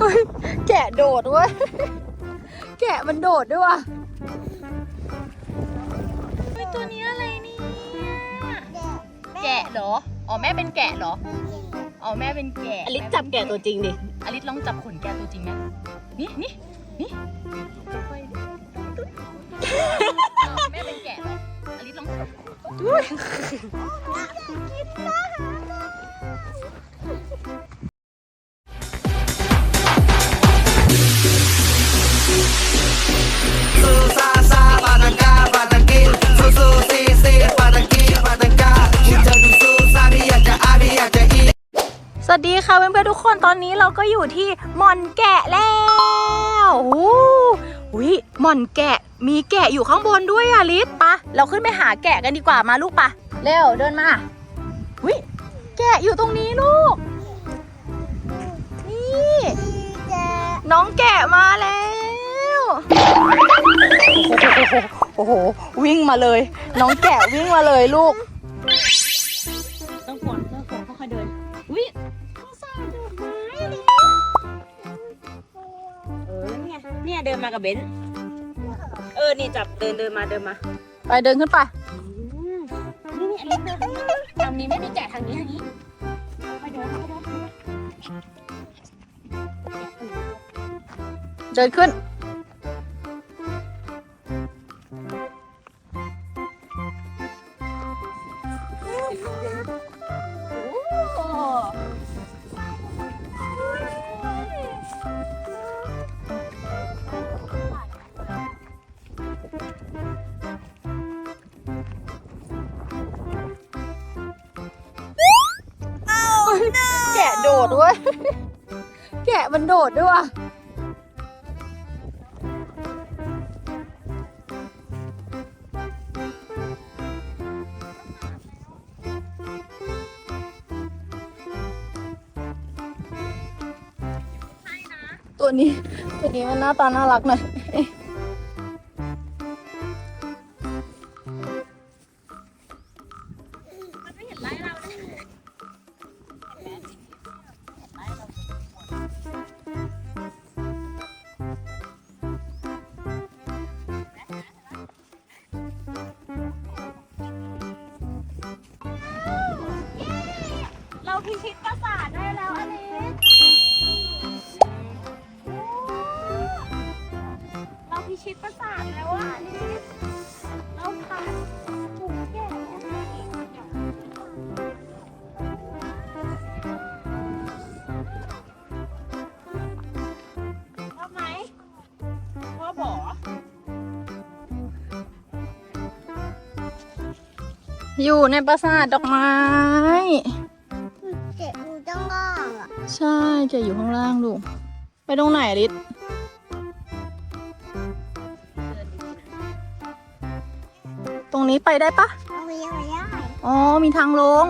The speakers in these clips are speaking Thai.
เฮ้ยแกะโดดเว้ย แกะมันโดดด้วยว่ะเฮ้ยตัวนี้อะไรเนี่ยแกะเหรอ อ๋อแม่เป็นแกะเหรอ อ๋อแม่เป็นแกะอลิซจับแกะตัวจริงดิ อลิสลองจับขนแกะตัวจริงไหมนี่นี่นี่แม่เป็นแกะเหรออลิสลองจับ ดีค่ะเพื่อนๆทุกคนตอนนี้เราก็อยู่ที่หม่อนแกะแล้วโอ้โหยหม่อนแกะมีแกะอยู่ข้างบนด้วยอะลิศปะเราขึ้นไปหาแกะกันดีกว่ามาลูกปะเร็วเดินมาวิแกะอยู่ตรงนี้ลูก นี่น้องแกะมาแล้วโอ้โหวิ่งมาเลย น้องแกะวิ่งมาเลยลูก เออเนี่ยเนี่ยเดินมากับเบนซ์เออนี่จับเดินเดินมาเดินมาไปเดินขึ้นไปนี่นี่อลิซเดินทางนี้ไม่มีแกะทางนี้ทางนี้ไปเดินไปเดินเดินขึ้นแก ดเว้ย แกะมันโดดด้วยว่ะตัวนี้ ตัวนี้มันหน้าตาน่ารักหน่อย พิชิตปราสาทได้แล้วอลิสเราพิชิตปราสาทแล้วอะอลิสเราผ่านถุงแกะชอบไหมพ่อบอก อยู่ในปราสาทดอกไม้ ใช่แกอยู่ข้างล่างลูก ไปตรงไหนอลิสตรงนี้ไปได้ปะ เอาไปยังไงได้ อ๋อ มีทางลง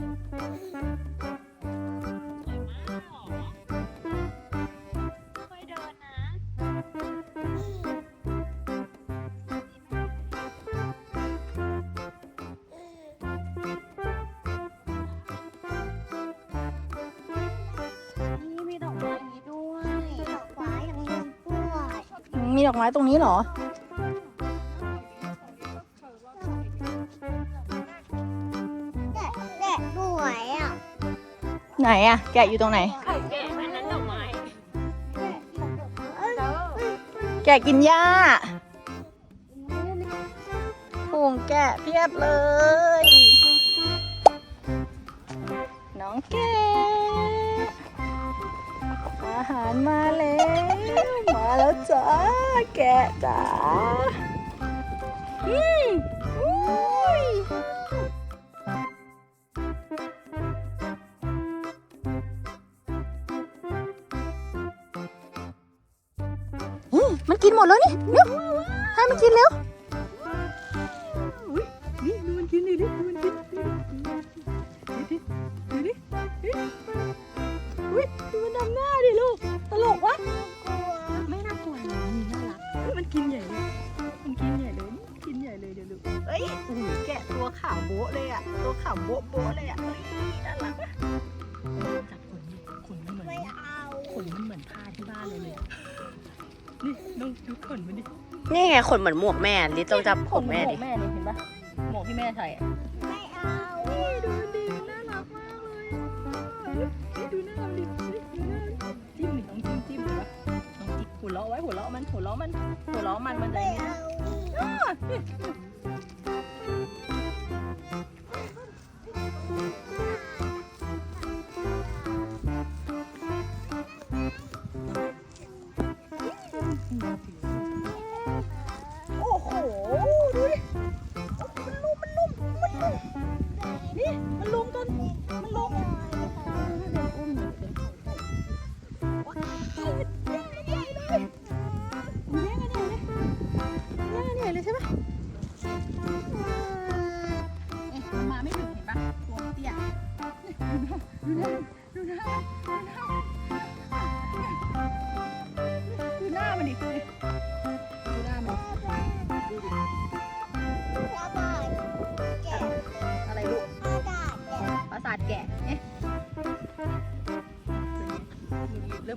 มากหรอค่อยๆเดินนะนี่มีดอกไม้นี้ด้วยดอกไม้อย่างนี้ด้วยมีดอกไม้ตรงนี้เหรอ ไหนอะแกะอยู่ตรงไหน แกะอันนั้นดอกไม้แกะกินหญ้าฝูงแกะเพียบเลย น้องแกะอาหารมาแล้ว มาแล้วจ้าแกะจ้า ให้มันกินเร็วนี่ดูมันกินดิดูมันกินดูดิดูดิอุ้ยมันดำหน้าดิลูก ตลกวะไม่น่ากลัวนมัน่ารักมันกินใหญ่เลยมันกินใหญ่เลยกินใหญ่เลยเดี๋ยวดูเอ้ยโอ้โแกะตัวขาวโบ๊เลยอะ ตัวขาวโบ๊โบ๊เลยอะน่ารักจับขนขนมัเหมือนขนมันเหมือนผ้าที่บ้านเลยเลย นี่น้องดูขนมันดินี่ไงขนเหมือนหมวกแม่ลิต้องจับขนแม่ดิ หวกแม่เลยเห็นปะหมวกที่แม่ใส่อะไม่เอาดูดิน่ารักมากเลยอะนี่ดูหน้ามันดิดูหน้าจิ้มดิน้องจิ้มจิ้มเห็นปะน้องจิ้มหัวเราะไว้หัวเราะมันหัวเราะมันหัวเราะมันมันอะไรไม่เงี้ยเอาโ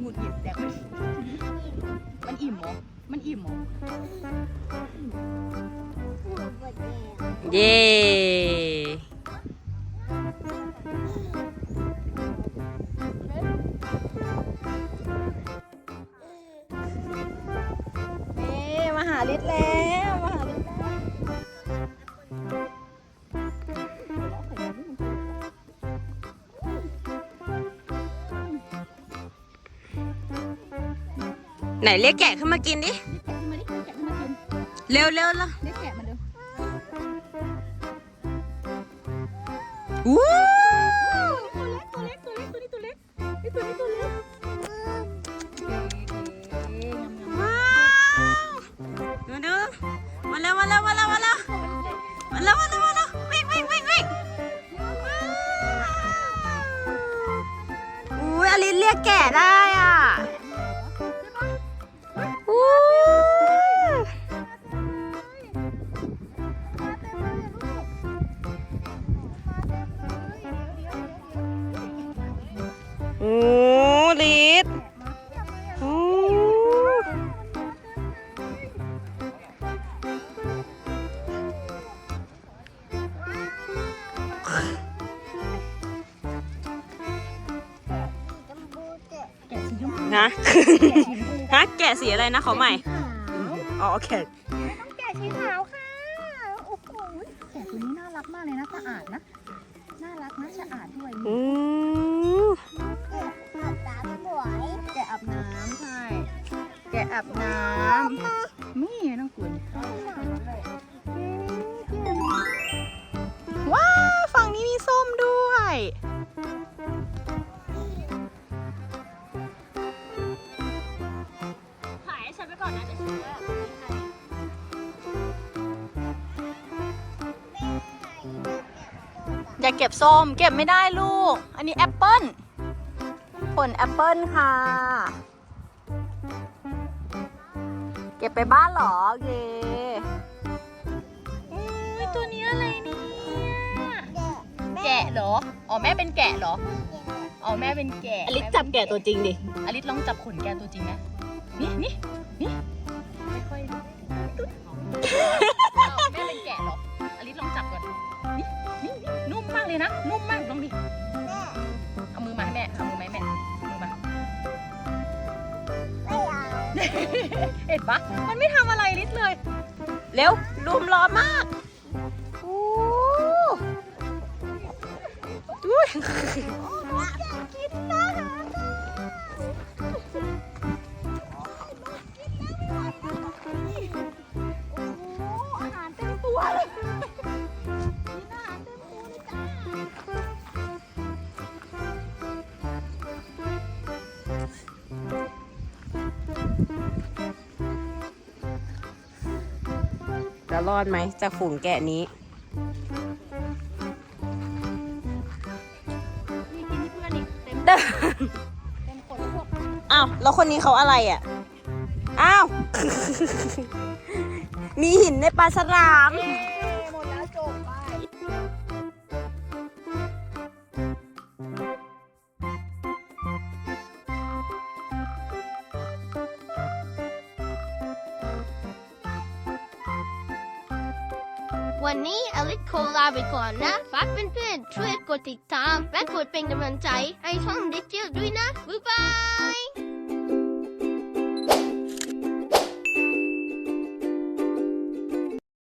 หงุดหงิดแดกมันมันอิ่มเหรอมันอิ่มเหรอ เย้ ไหนเรียกแกะขึ้นมากินดิแกะขึ้นมาดิแกะขึ้นมากินเร็วเร็วละเรียกแกะมาดู วู้ นะแกะสีชมพูฮะแกะสีอะไรนะขอใหม่ขาวอ๋อโอเคแกะสีขาวค่ะ โอ้โหแกะตัวนี้น่ารักมากเลยนะสะอาดนะ น่ารักนะสะอาดด้วยอืมแกะอาบน้ำสวยแกะอาบน้ำใช่ แกะอาบน้ำนี่น้องกุล อนนะเดี๋ยวฉันจะอย่าเก็บส้ม เก็บไม่ได้ลูก อันนี้แอปเปิ้ลผลแอปเปิ้ลค่ะ เก็บไปบ้านเหรอ โอเคอุ้ยตัวนี้อะไรเนี่ยแกะแกะเหรอ อ๋อแม่เป็นแกะเหรอ อ๋อแม่เป็นแกะอลิซจับแกะตัวจริงดิ อลิสลองจับขนแกะตัวจริงไหมนี่นี่นี่ไม่ ค่อยตุ๊ดอ้าวแม่เป็นแกะเหรออลิสลองจับก่อนนี่นี่นี่นุ่มมากเลยนะ นุ่มมากลองดิแม่เอามือมาให้แม่เอามือมาให้แม่ มือมาไม่เอาเห็นปะมันไม่ทำอะไรลิศเลย เร็วลุมร้อนมากโอ้อุ้ยกินนะ รอดไหมจากฝูงแกะนี้ นี่กินที่เพื่อนอีกเต็มเด้อเต็มคนพวกอ้าว แล้วคนนี้เขาอะไรอะ อ้าว มีหินในปลาฉลาม วันนี้อลิสโคลาไปก่อนนะฝากเพื่อนๆช่วยกดติดตาม และกดเป็นกำลังใจให้ช่องดิจิทัลด้วยนะ บ๊ายบาย